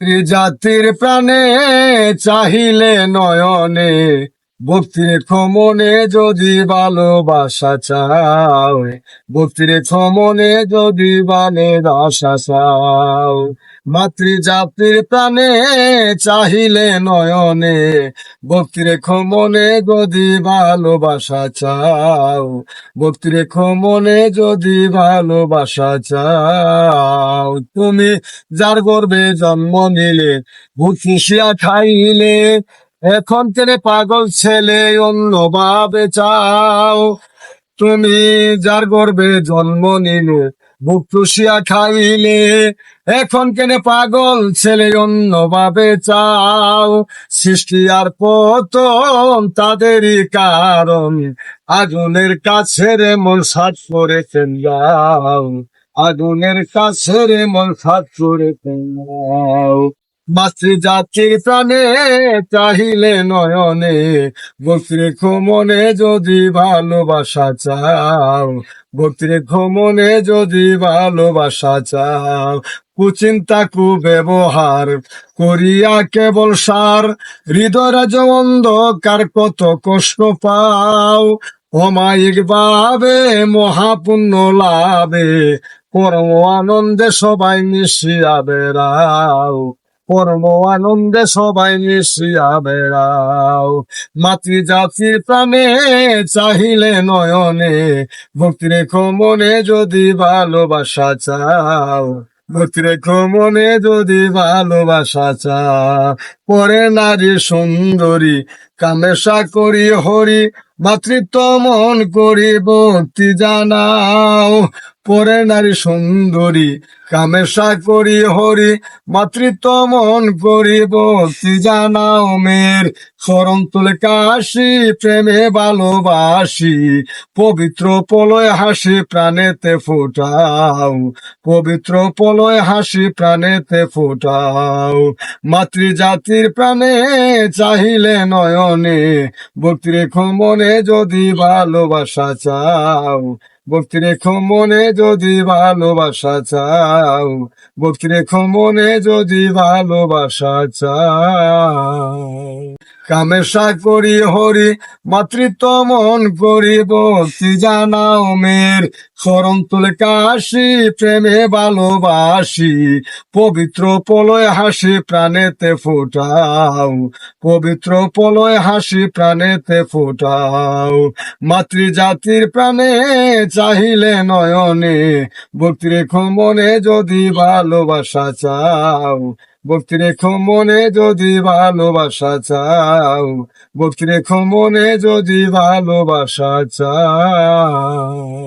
জাতির প্রাণে চাহিলে নয়নে। ভক্তি রেখো যদি ভালোবাসা চাও ভক্তি রেখো যদি ভালোবাসা চাও মাতৃজাতির প্রাণে চাহিলে নয়নে ভক্তি রেখো যদি ভালোবাসা চাও ভক্তি রেখো যদি ভালোবাসা চাও, তুমি যার গর্বে জন্ম নিলে ভুষিয়া খাইলে এখন তেনে পাগল ছেলে অন্যভাবে চাও। তুমি যার গর্বে জন্ম নিলে, বুক চুষিয়া খাইলে। এখন কেনে পাগল ছেলে অন্যভাবে চাও। সৃষ্টি আর পতন তাদেরই কারণ। আগুনের কাছে রে মন সাত করেছেন যাও আগুনের কাছে রে মন সাত করেছেন যাও মাতৃ জাতির প্রাণে চাহিলে নয়নে ভক্তি রেখো মনে যদি ভালোবাসা চাও ভক্তি রেখো মনে যদি ভালোবাসা চাও, কুচিন্তা কু ব্যবহার করিয়া কেবল সার, হৃদয় রাজ অন্ধকার কত কষ্ট পাও। অমায়িক ভাবে, মহাপুণ্য লাভে, পরম আনন্দে সবাই মিশিয়া বেড়াও। পরম আনন্দে সবাই মিশিয়া বেড়াও। মাতৃজাতির প্রাণে চাহিলে নয়নে, ভক্তি রেখো মনে যদি ভালোবাসা চাও। ভক্তি রেখো মনে যদি ভালোবাসা চা পরে নারী সুন্দরী কামেশা করি হরি, মাতৃত্ব মন করি ভক্তি জানাও। পরে নারী সুন্দরী, কামেশা করি হরি, মাতৃত্ব মন করি ভক্তি জানাও মের স্মরণ তুলে কাশি, প্রেমে ভালোবাসি, পবিত্র পলয় হাসি প্রাণেতে ফোটাও। পবিত্র পলয় হাসি প্রাণেতে ফোটাও। মাতৃজাতির প্রাণে চাহিলে নয়নে ভক্তি রেখো মনে যদি ভালোবাসা চাও। ভক্তি রেখো মনে যদি ভালোবাসা চাও। ভক্তি রেখো মনে যদি ভালোবাসা চাও। কামেশা করি হরি, মাতৃত্ব মন করি ভক্তি জানাও মের স্মরণ তুলে কাশি, প্রেমে ভালোবাসি। পবিত্র পলয় হাসি প্রাণেতে ফোটাও। পবিত্র পলয় হাসি প্রাণেতে ফোটাও। মাতৃজাতির প্রাণে চাহিলে নয়নে ভক্তি রেখো মনে যদি ভালোবাসা চাও। ভক্তি রেখো মনে যদি ভালোবাসা চাও। ভক্তি রেখো মনে যদি ভালোবাসা চাও।